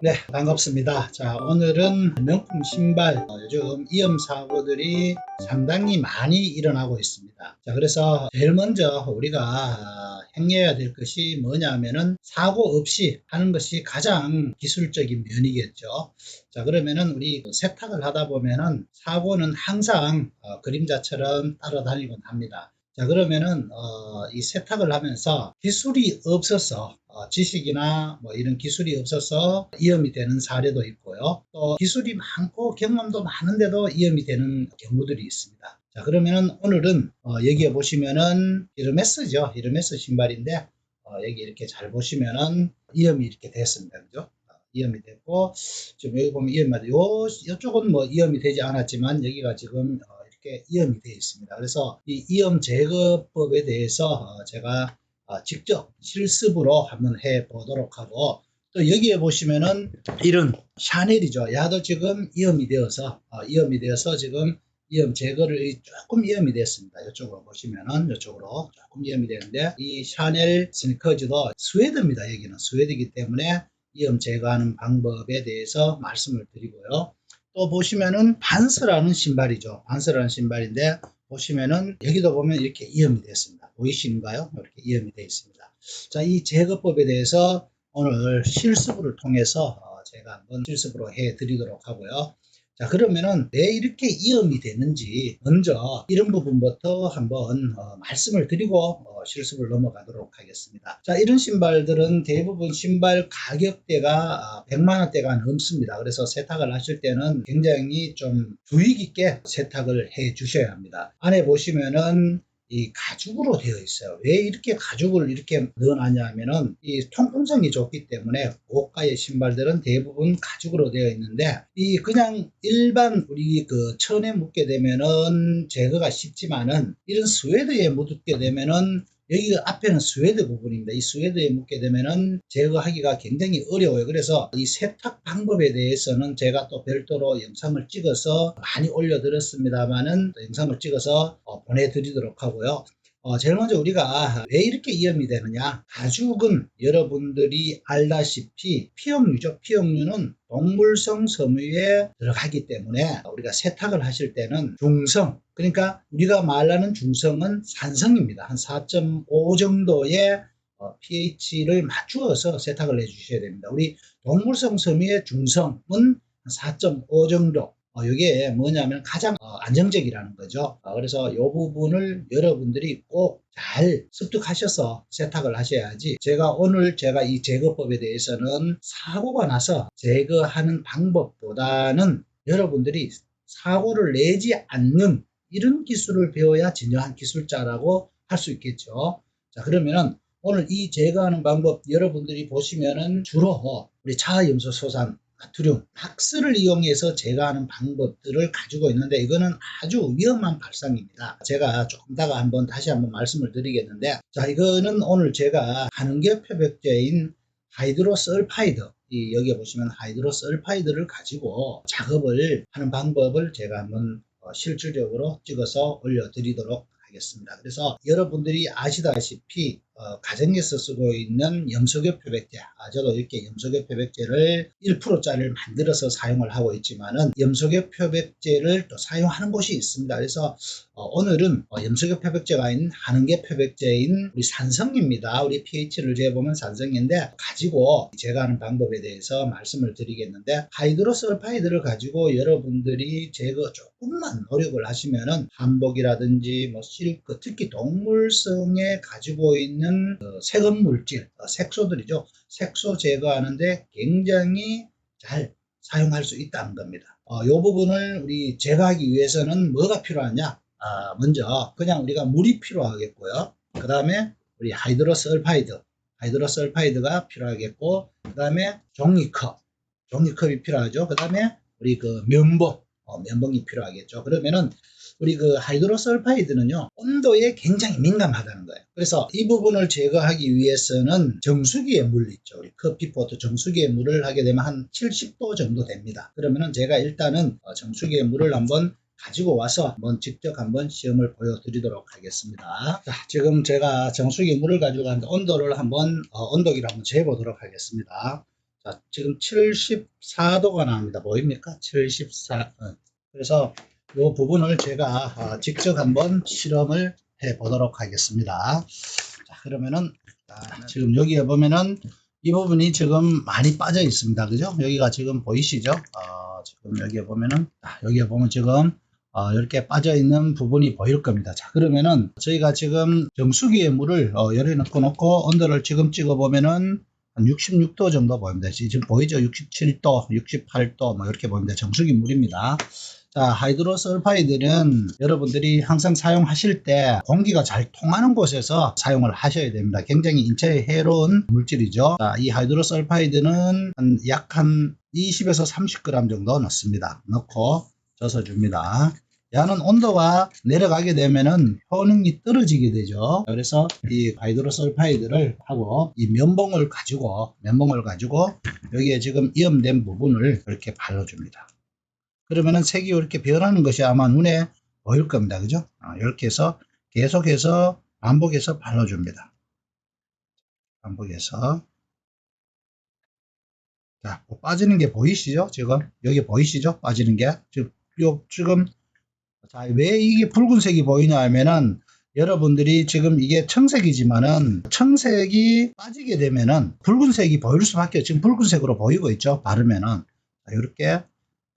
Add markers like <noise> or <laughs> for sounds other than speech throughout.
네, 반갑습니다. 자, 오늘은 명품 신발, 어, 요즘 위험 사고들이 상당히 많이 일어나고 있습니다. 자, 그래서 제일 먼저 우리가 아, 행해야 될 것이 뭐냐면은 사고 없이 하는 것이 가장 기술적인 면이겠죠. 자, 그러면은 우리 그 세탁을 하다 보면은 사고는 항상 어, 그림자처럼 따라다니곤 합니다. 자 그러면은 어, 이 세탁을 하면서 기술이 없어서 어, 지식이나 뭐 이런 기술이 없어서 위험이 되는 사례도 있고요. 또 기술이 많고 경험도 많은데도 위험이 되는 경우들이 있습니다. 자 그러면은 오늘은 어, 여기에 보시면은 히르메스죠. 히르메스 신발인데 어, 여기 이렇게 잘 보시면은 위험이 이렇게 됐습니다. 그죠? 어, 위험이 됐고 지금 여기 보면 위험이 요 이쪽은 뭐 위험이 되지 않았지만 여기가 지금 어, 이렇게 위험이 되어 있습니다. 그래서 이 위험 제거법에 대해서 어, 제가 어, 직접 실습으로 한번 해 보도록 하고 또 여기에 보시면은 이런 샤넬이죠. 야도 지금 위험이 되어서 어, 위험이 되어서 지금 위험 제거를 조금 위험이 됐습니다. 이쪽으로 보시면은 이쪽으로 조금 위험이 되는데 이 샤넬 스니커즈도 스웨드입니다. 여기는 스웨드이기 때문에 위험 제거하는 방법에 대해서 말씀을 드리고요. 또 보시면은 반스라는 신발이죠. 반스라는 신발인데 보시면은 여기도 보면 이렇게 이염이 됐습니다. 보이시는가요? 이렇게 이염이 되어 있습니다. 자, 이 제거법에 대해서 오늘 실습을 통해서 어, 제가 한번 실습으로 해 드리도록 하고요. 자 그러면은 왜 이렇게 위험이 되는지 먼저 이런 부분부터 한번 어, 말씀을 드리고 어, 실습을 넘어가도록 하겠습니다. 자 이런 신발들은 대부분 신발 가격대가 100만 원대가 넘습니다. 그래서 세탁을 하실 때는 굉장히 좀 주의 깊게 세탁을 해 주셔야 합니다. 안에 보시면은 이 가죽으로 되어 있어요. 왜 이렇게 가죽을 이렇게 넣어놨냐 하면은 이 통풍성이 좋기 때문에 고가의 신발들은 대부분 가죽으로 되어 있는데 이 그냥 일반 우리 그 천에 묻게 되면은 제거가 쉽지만은 이런 스웨드에 묻게 되면은 여기 앞에는 스웨드 부분입니다. 이 스웨드에 묻게 되면은 제거하기가 굉장히 어려워요. 그래서 이 세탁 방법에 대해서는 제가 또 별도로 영상을 찍어서 많이 올려드렸습니다만은 영상을 찍어서 어, 보내드리도록 하고요. 어, 제일 먼저 우리가 왜 이렇게 위험이 되느냐? 가죽은 여러분들이 알다시피 피용류죠. 피용류는 동물성 섬유에 들어가기 때문에 우리가 세탁을 하실 때는 중성 그러니까 우리가 말하는 중성은 산성입니다. 한 4.5 정도의 어, pH를 맞추어서 세탁을 해 주셔야 됩니다. 우리 동물성 섬유의 중성은 4.5 정도 어, 이게 뭐냐면 가장 어, 안정적이라는 거죠. 어, 그래서 이 부분을 여러분들이 꼭 잘 습득하셔서 세탁을 하셔야지 제가 오늘 제가 이 제거법에 대해서는 사고가 나서 제거하는 방법보다는 여러분들이 사고를 내지 않는 이런 기술을 배워야 진정한 기술자라고 할 수 있겠죠. 자 그러면은 오늘 이 제거하는 방법 여러분들이 보시면은 주로 우리 차염소 소산 나트륨, 박스를 이용해서 제거하는 방법들을 가지고 있는데 이거는 아주 위험한 발상입니다. 제가 조금 다가 한번 다시 한번 말씀을 드리겠는데 자 이거는 오늘 제가 가능계 표백제인 하이드로설파이드 이 여기 보시면 하이드로설파이드를 가지고 작업을 하는 방법을 제가 한번 어, 실질적으로 찍어서 올려드리도록 하겠습니다. 그래서 여러분들이 아시다시피 어, 가정에서 쓰고 있는 염소교 표백제, 아, 저도 이렇게 염소교 표백제를 1%짜리를 만들어서 사용을 하고 있지만은 염소교 표백제를 또 사용하는 곳이 있습니다. 그래서 어, 오늘은 어, 염소교 표백제가 아닌 하는게 표백제인 우리 산성입니다. 우리 pH를 재보면 산성인데 가지고 제가 하는 방법에 대해서 말씀을 드리겠는데 하이드로설파이드를 가지고 여러분들이 제거 조금만 노력을 하시면은 한복이라든지 뭐 실크 특히 동물성에 가지고 있는 있는 어, 세금 물질, 어, 색소들이죠. 색소 제거하는데 굉장히 잘 사용할 수 있다는 겁니다. 어, 이 부분을 우리 제거하기 위해서는 뭐가 필요하냐? 아, 먼저 그냥 우리가 물이 필요하겠고요. 그 다음에 우리 하이드로설파이드, 하이드로설파이드가 필요하겠고, 그 다음에 종이컵, 종이컵이 필요하죠. 그 다음에 우리 그 면봉, 어, 면봉이 필요하겠죠. 그러면은 우리 그 하이드로설파이드는요 온도에 굉장히 민감하다는 거예요. 그래서 이 부분을 제거하기 위해서는 정수기에 물 있죠. 우리 커피포트 정수기에 물을 하게 되면 한 70도 정도 됩니다. 그러면은 제가 일단은 어, 정수기에 물을 한번 가지고 와서 한번 직접 한번 시험을 보여드리도록 하겠습니다. 자, 지금 제가 정수기 물을 가지고 왔는데 온도를 한번 어, 온도기를 한번 재보도록 하겠습니다. 자, 지금 74도가 나옵니다. 보입니까? 74. 어. 그래서 이 부분을 제가 어, 직접 한번 실험을 해 보도록 하겠습니다. 자, 그러면은 자, 지금 여기에 보면은 이 부분이 지금 많이 빠져 있습니다. 그죠? 여기가 지금 보이시죠? 어, 지금 여기에 보면은 아, 여기에 보면 지금 어, 이렇게 빠져 있는 부분이 보일 겁니다. 자, 그러면은 저희가 지금 정수기에 물을 어, 열에 넣고 놓고 온도를 지금 찍어 보면은 한 66도 정도 보입니다. 지금 보이죠? 67도, 68도 뭐 이렇게 보입니다. 정수기 물입니다. 자, 하이드로설파이드는 여러분들이 항상 사용하실 때 공기가 잘 통하는 곳에서 사용을 하셔야 됩니다. 굉장히 인체에 해로운 물질이죠. 자, 이 하이드로설파이드는 약한 20에서 30g 정도 넣습니다. 넣고 져서 줍니다. 야는 온도가 내려가게 되면은 효능이 떨어지게 되죠. 그래서 이 하이드로설파이드를 하고 이 면봉을 가지고 면봉을 가지고 여기에 지금 이염된 부분을 이렇게 발라줍니다. 그러면은 색이 이렇게 변하는 것이 아마 눈에 보일 겁니다. 그죠? 아, 이렇게 해서 계속해서 반복해서 발라줍니다. 반복해서 자, 뭐 빠지는 게 보이시죠? 지금 여기 보이시죠? 빠지는 게 지금 요 지금 자, 왜 이게 붉은색이 보이냐 하면은 여러분들이 지금 이게 청색이지만은 청색이 빠지게 되면은 붉은색이 보일 수밖에 지금 붉은색으로 보이고 있죠. 바르면은 자, 이렇게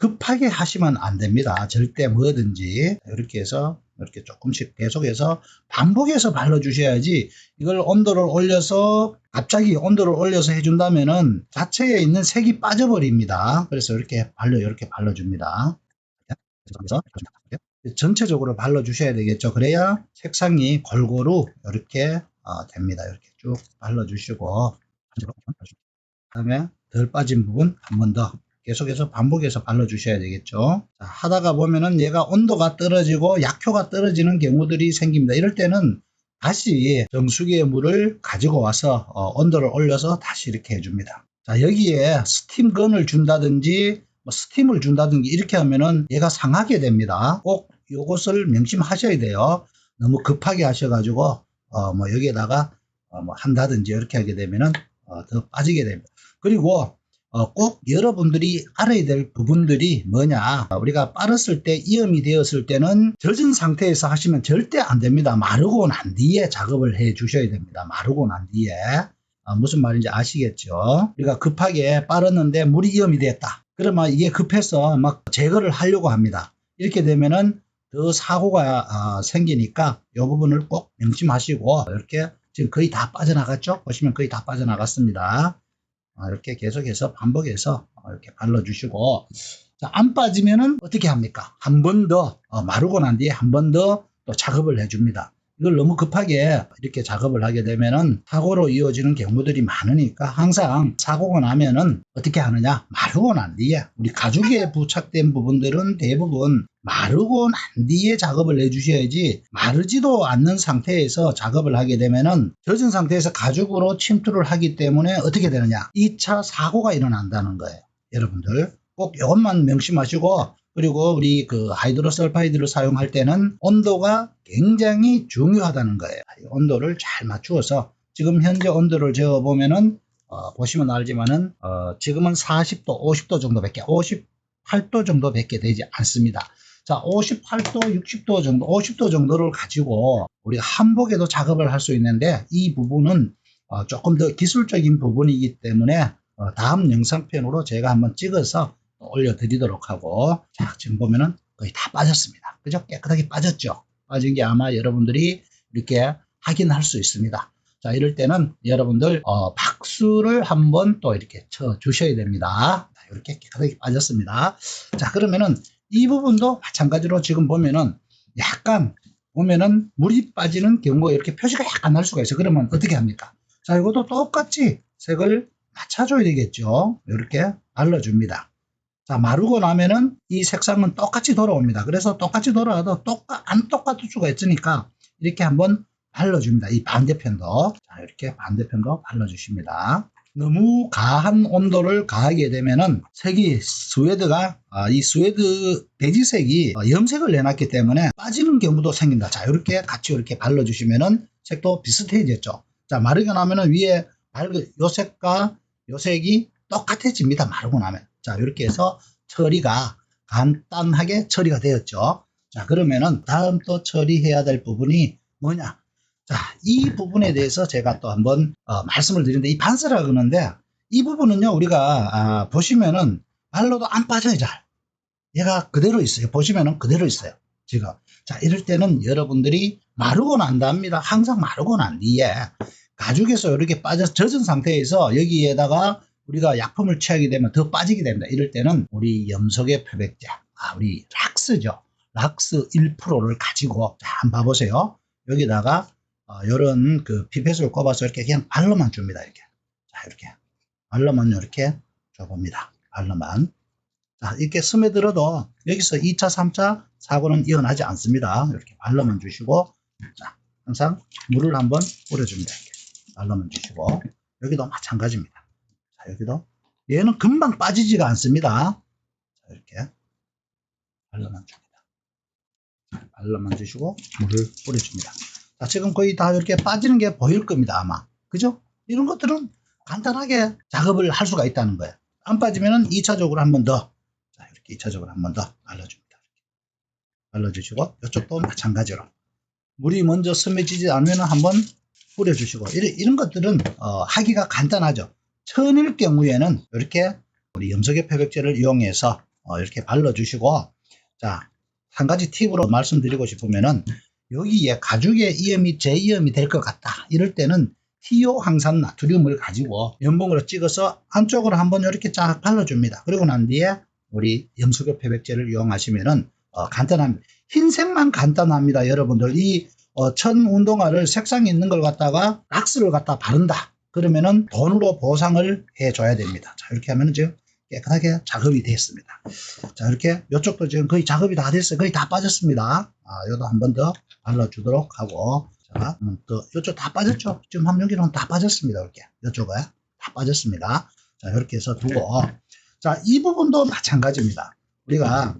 급하게 하시면 안 됩니다. 절대 뭐든지 이렇게 해서 이렇게 조금씩 계속해서 반복해서 발라 주셔야지 이걸 온도를 올려서 갑자기 온도를 올려서 해준다면은 자체에 있는 색이 빠져버립니다. 그래서 이렇게 발려 이렇게 발라 줍니다. 그래서 전체적으로 발라 주셔야 되겠죠. 그래야 색상이 골고루 이렇게 어, 됩니다. 이렇게 쭉 발라 주시고 그다음에 덜 빠진 부분 한 번 더 계속해서 반복해서 발라 주셔야 되겠죠. 자, 하다가 보면은 얘가 온도가 떨어지고 약효가 떨어지는 경우들이 생깁니다. 이럴 때는 다시 정수기의 물을 가지고 와서 어, 온도를 올려서 다시 이렇게 해줍니다. 자, 여기에 스팀건을 준다든지 뭐 스팀을 준다든지 이렇게 하면은 얘가 상하게 됩니다. 꼭 이것을 명심하셔야 돼요. 너무 급하게 하셔가지고 어, 뭐 여기에다가 어, 뭐 한다든지 이렇게 하게 되면은 어, 더 빠지게 됩니다. 그리고 어, 꼭 여러분들이 알아야 될 부분들이 뭐냐. 우리가 빨았을 때 이염이 되었을 때는 젖은 상태에서 하시면 절대 안 됩니다. 마르고 난 뒤에 작업을 해 주셔야 됩니다. 마르고 난 뒤에. 아, 무슨 말인지 아시겠죠? 우리가 급하게 빨았는데 물이 이염이 됐다. 그러면 이게 급해서 막 제거를 하려고 합니다. 이렇게 되면은 더 사고가 아, 생기니까 이 부분을 꼭 명심하시고 이렇게 지금 거의 다 빠져나갔죠? 보시면 거의 다 빠져나갔습니다. 아, 이렇게 계속해서 반복해서 어, 이렇게 발라주시고 자, 안 빠지면은 어떻게 합니까? 한 번 더 마르고 난 뒤에 한 번 더 또 작업을 해줍니다. 이걸 너무 급하게 이렇게 작업을 하게 되면은 사고로 이어지는 경우들이 많으니까 항상 사고가 나면은 어떻게 하느냐? 마르고 난 뒤에. 우리 가죽에 부착된 부분들은 대부분 마르고 난 뒤에 작업을 해주셔야지 마르지도 않는 상태에서 작업을 하게 되면은 젖은 상태에서 가죽으로 침투를 하기 때문에 어떻게 되느냐? 2차 사고가 일어난다는 거예요. 여러분들 꼭 이것만 명심하시고 그리고 우리 그 하이드로설파이드를 사용할 때는 온도가 굉장히 중요하다는 거예요. 온도를 잘 맞추어서 지금 현재 온도를 재어 보면은 어, 보시면 알지만은 어, 지금은 40도, 50도 정도밖에 58도 정도밖에 되지 않습니다. 자, 58도, 60도 정도, 50도 정도를 가지고 우리가 한복에도 작업을 할 수 있는데 이 부분은 어, 조금 더 기술적인 부분이기 때문에 어, 다음 영상편으로 제가 한번 찍어서 올려드리도록 하고 자 지금 보면은 거의 다 빠졌습니다. 그죠? 깨끗하게 빠졌죠? 빠진 게 아마 여러분들이 이렇게 확인할 수 있습니다. 자 이럴 때는 여러분들 어, 박수를 한번 또 이렇게 쳐 주셔야 됩니다. 자, 이렇게 깨끗하게 빠졌습니다. 자 그러면은 이 부분도 마찬가지로 지금 보면은 약간 보면은 물이 빠지는 경우가 이렇게 표시가 약간 날 수가 있어요. 그러면 어떻게 합니까? 자 이것도 똑같이 색을 맞춰줘야 되겠죠? 이렇게 발라줍니다 자, 마르고 나면은 이 색상은 똑같이 돌아옵니다. 그래서 똑같이 돌아와도 똑같, 안 똑같을 수가 있으니까 이렇게 한번 발라줍니다. 이 반대편도. 자, 이렇게 반대편도 발라주십니다. 너무 가한 온도를 가하게 되면은 색이 스웨드가 아, 이 스웨드 베지색이 어, 염색을 내놨기 때문에 빠지는 경우도 생긴다. 자 이렇게 같이 이렇게 발라주시면은 색도 비슷해졌죠. 자 마르고 나면은 위에 밝은 요 색과 요 색이 똑같아집니다. 마르고 나면 자 이렇게 해서 처리가 간단하게 처리가 되었죠. 자 그러면은 다음 또 처리해야 될 부분이 뭐냐? 자, 이 부분에 대해서 제가 또 한번 어, 말씀을 드리는데 이 반스라 그러는데 이 부분은요 우리가 아, 보시면은 발로도 안 빠져요 잘. 얘가 그대로 있어요. 보시면은 그대로 있어요. 지금 자 이럴 때는 여러분들이 마르고 난답니다. 항상 마르고 난 뒤에 가죽에서 이렇게 빠져 젖은 상태에서 여기에다가 우리가 약품을 취하게 되면 더 빠지게 됩니다. 이럴 때는 우리 염색의 표백제, 아, 우리 락스죠. 락스 1%를 가지고 자, 한번 봐보세요. 여기다가 어, 요런 그 피펫을 꼽아서 이렇게 그냥 발로만 줍니다. 이렇게. 자, 이렇게. 발로만 이렇게 줘봅니다. 발로만. 자, 이렇게 스며들어도 여기서 2차, 3차 사고는 일어나지 않습니다. 이렇게 발로만 주시고, 자, 항상 물을 한번 뿌려줍니다. 이렇게. 발로만 주시고, 여기도 마찬가지입니다. 자, 여기도. 얘는 금방 빠지지가 않습니다. 자, 이렇게. 발로만 줍니다. 자, 발로만 주시고, 물을 뿌려줍니다. 자, 지금 거의 다 이렇게 빠지는 게 보일 겁니다, 아마. 그죠? 이런 것들은 간단하게 작업을 할 수가 있다는 거예요. 안 빠지면은 2차적으로 한 번 더. 자, 이렇게 2차적으로 한 번 더 발라줍니다. 발라주시고, 이쪽도 마찬가지로. 물이 먼저 스며지지 않으면 한번 뿌려주시고, 이런, 이런 것들은, 어, 하기가 간단하죠. 천일 경우에는 이렇게 우리 염색의 표백제를 이용해서 어, 이렇게 발라주시고, 자, 한 가지 팁으로 말씀드리고 싶으면은, 여기에 가죽에 이염이 재이염이 될 것 같다. 이럴 때는 티오 항산 나트륨을 가지고 연봉으로 찍어서 안쪽으로 한번 이렇게 쫙 발라줍니다. 그리고 난 뒤에 우리 염수교 표백제를 이용하시면은 어, 간단합니다. 흰색만 간단합니다. 여러분들 이 어, 천 운동화를 색상이 있는 걸 갖다가 락스를 갖다 바른다. 그러면은 돈으로 보상을 해줘야 됩니다. 자 이렇게 하면은 지금 깨끗하게 작업이 됐습니다. 자 이렇게 이쪽도 지금 거의 작업이 다 됐어요. 거의 다 빠졌습니다. 아 이것도 한 번 더 발라주도록 하고 자, 음, 또 이쪽 다 빠졌죠? 지금 한 여기는 다 빠졌습니다. 이렇게 이쪽에 다 빠졌습니다. 자 이렇게 해서 두고 자 이 부분도 마찬가지입니다. 우리가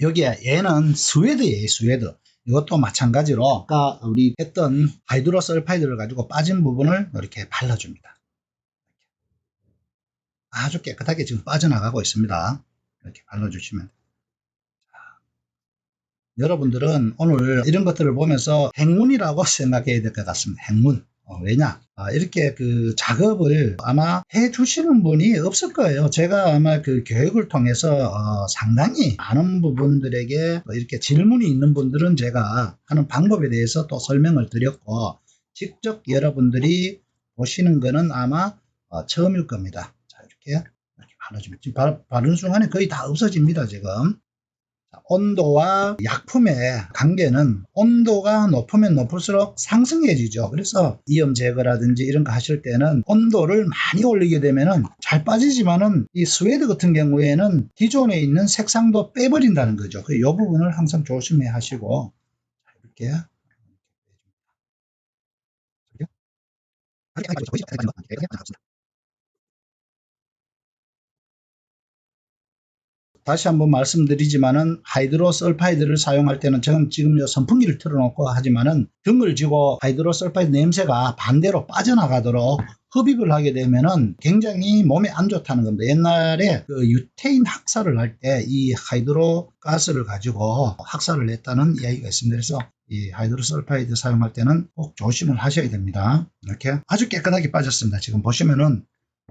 여기에 얘는 스웨드예요. 스웨드. 이것도 마찬가지로 아까 우리 했던 하이드로설파이드를 가지고 빠진 부분을 이렇게 발라줍니다. 아주 깨끗하게 지금 빠져나가고 있습니다. 이렇게 발라주시면 여러분들은 오늘 이런 것들을 보면서 행운이라고 <laughs> 생각해야 될 것 같습니다. 행운. 어, 왜냐? 아, 이렇게 그 작업을 아마 해 주시는 분이 없을 거예요. 제가 아마 그 교육을 통해서 어, 상당히 많은 부분들에게 이렇게 질문이 있는 분들은 제가 하는 방법에 대해서 또 설명을 드렸고, 직접 여러분들이 보시는 거는 아마 어, 처음일 겁니다. 자, 이렇게, 이렇게 바르주면, 지금 바, 바르는 순간에 거의 다 없어집니다, 지금. 온도와 약품의 관계는 온도가 높으면 높을수록 상승해지죠. 그래서 이염 제거라든지 이런 거 하실 때는 온도를 많이 올리게 되면은 잘 빠지지만은 이 스웨드 같은 경우에는 기존에 있는 색상도 빼버린다는 거죠. 이 부분을 항상 조심해 하시고 이렇게 다시 한번 말씀드리지만은 하이드로설파이드를 사용할 때는 저는 지금 요 선풍기를 틀어놓고 하지만은 등을 쥐고 하이드로설파이드 냄새가 반대로 빠져나가도록 흡입을 하게 되면은 굉장히 몸에 안 좋다는 겁니다. 옛날에 그 유태인 학살을 할 때 이 하이드로 가스를 가지고 학살을 했다는 이야기가 있습니다. 그래서 이 하이드로설파이드 사용할 때는 꼭 조심을 하셔야 됩니다. 이렇게 아주 깨끗하게 빠졌습니다. 지금 보시면은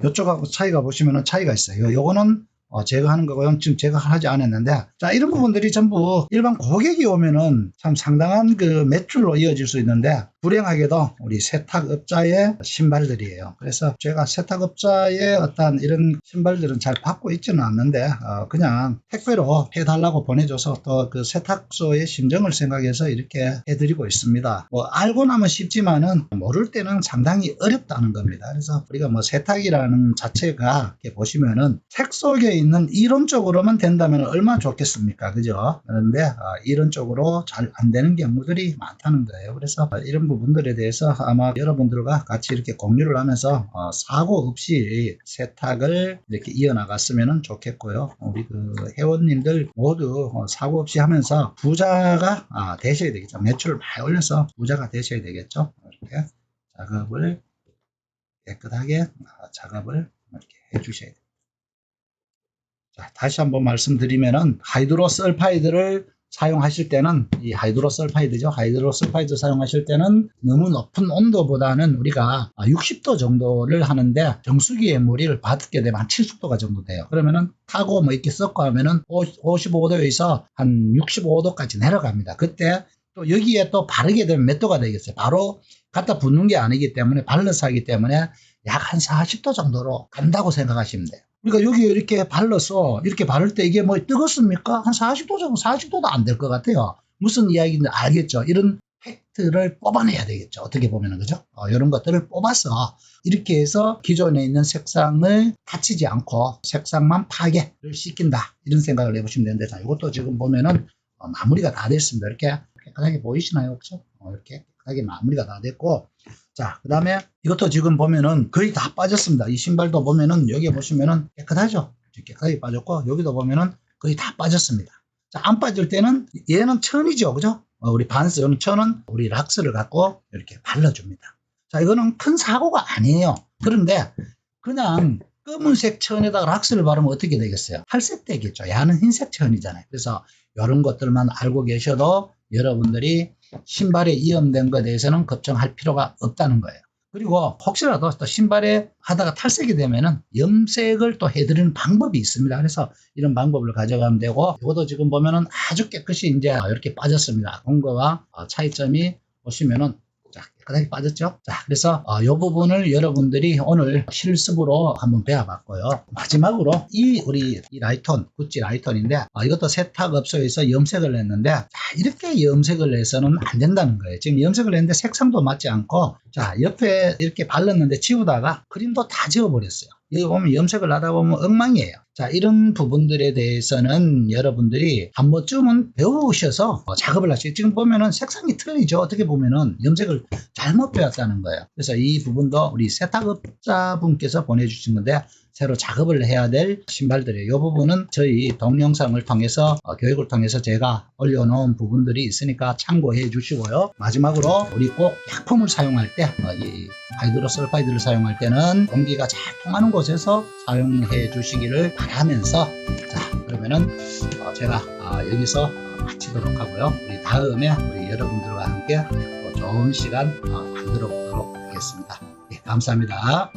이쪽하고 차이가 보시면은 차이가 있어요. 요거는 어, 제거하는 거고요. 지금 제거 하지 않았는데, 자, 이런 부분들이 전부 일반 고객이 오면은 참 상당한 그 매출로 이어질 수 있는데, 불행하게도 우리 세탁업자의 신발들이에요. 그래서 제가 세탁업자의 어떤 이런 신발들은 잘 받고 있지는 않는데, 어, 그냥 택배로 해달라고 보내줘서 또 그 세탁소의 심정을 생각해서 이렇게 해드리고 있습니다. 뭐, 알고 나면 쉽지만은 모를 때는 상당히 어렵다는 겁니다. 그래서 우리가 뭐 세탁이라는 자체가 이렇게 보시면은 책 속에 있는 이론적으로만 된다면 얼마나 좋겠습니까? 그죠? 그런데 어, 이론적으로 잘 안 되는 경우들이 많다는 거예요. 그래서 어, 이런 부분들에 대해서 아마 여러분들과 같이 이렇게 공유를 하면서 어, 사고 없이 세탁을 이렇게 이어나갔으면 좋겠고요. 우리 그 회원님들 모두 어, 사고 없이 하면서 부자가 아, 되셔야 되겠죠. 매출을 많이 올려서 부자가 되셔야 되겠죠. 이렇게 작업을 깨끗하게 아, 작업을 이렇게 해주셔야 돼요. 자, 다시 한번 말씀드리면은 하이드로설파이드를 사용하실 때는 이 하이드로설파이드죠. 하이드로설파이드 사용하실 때는 너무 높은 온도보다는 우리가 60도 정도를 하는데 정수기에 물을 받게 되면 한 70도가 정도 돼요. 그러면은 타고 뭐 이렇게 섞고 하면은 55도에서 한 65도까지 내려갑니다. 그때 또 여기에 또 바르게 되면 몇 도가 되겠어요? 바로 갖다 붓는 게 아니기 때문에 발라서 하기 때문에 약 한 40도 정도로 간다고 생각하시면 돼요. 그러니까 여기 이렇게 발라서 이렇게 바를 때 이게 뭐 뜨겁습니까? 한 40도 정도, 40도도 안 될 것 같아요. 무슨 이야기인지 알겠죠? 이런 팩트를 뽑아내야 되겠죠. 어떻게 보면은 그죠? 어, 이런 것들을 뽑아서 이렇게 해서 기존에 있는 색상을 다치지 않고 색상만 파괴를 시킨다. 이런 생각을 해보시면 되는데 자, 이것도 지금 보면은 어, 마무리가 다 됐습니다. 이렇게 깨끗하게 보이시나요? 그죠? 어, 이렇게 하게 마무리가 다 됐고 자, 그 다음에 이것도 지금 보면은 거의 다 빠졌습니다. 이 신발도 보면은 여기 보시면은 깨끗하죠? 깨끗하게 빠졌고 여기도 보면은 거의 다 빠졌습니다. 자, 안 빠질 때는 얘는 천이죠. 그죠? 어, 우리 반스, 여는 천은 우리 락스를 갖고 이렇게 발라줍니다. 자, 이거는 큰 사고가 아니에요. 그런데 그냥 검은색 천에다가 락스를 바르면 어떻게 되겠어요? 탈색 되겠죠. 야는 흰색 천이잖아요. 그래서 이런 것들만 알고 계셔도 여러분들이 신발에 이염된 것에 대해서는 걱정할 필요가 없다는 거예요. 그리고 혹시라도 또 신발에 하다가 탈색이 되면은 염색을 또 해드리는 방법이 있습니다. 그래서 이런 방법을 가져가면 되고 이것도 지금 보면은 아주 깨끗이 이제 이렇게 빠졌습니다. 공거와 차이점이 보시면은 자, 깨끗하게 빠졌죠? 자, 그래서 어, 이 부분을 여러분들이 오늘 실습으로 한번 배워봤고요. 마지막으로 이 우리 이 라이톤, 구찌 라이톤인데 어, 이것도 세탁업소에서 염색을 했는데 자, 이렇게 염색을 해서는 안 된다는 거예요. 지금 염색을 했는데 색상도 맞지 않고 자, 옆에 이렇게 발랐는데 지우다가 그림도 다 지워버렸어요. 여기 보면 염색을 하다 보면 엉망이에요. 자, 이런 부분들에 대해서는 여러분들이 한 번쯤은 배우셔서 어, 작업을 하시죠. 지금 보면은 색상이 틀리죠. 어떻게 보면은 염색을 잘못 배웠다는 거예요. 그래서 이 부분도 우리 세탁업자분께서 보내주신 건데 새로 작업을 해야 될 신발들이에요. 이 부분은 저희 동영상을 통해서 어, 교육을 통해서 제가 올려놓은 부분들이 있으니까 참고해 주시고요. 마지막으로 우리 꼭 약품을 사용할 때, 어, 이 하이드로설파이드를 사용할 때는 공기가 잘 통하는 곳에서 사용해 주시기를 바라면서 자 그러면은 어, 제가 아, 여기서 마치도록 하고요. 우리 다음에 우리 여러분들과 함께 또 좋은 시간 어, 만들어 보도록 하겠습니다. 예, 감사합니다.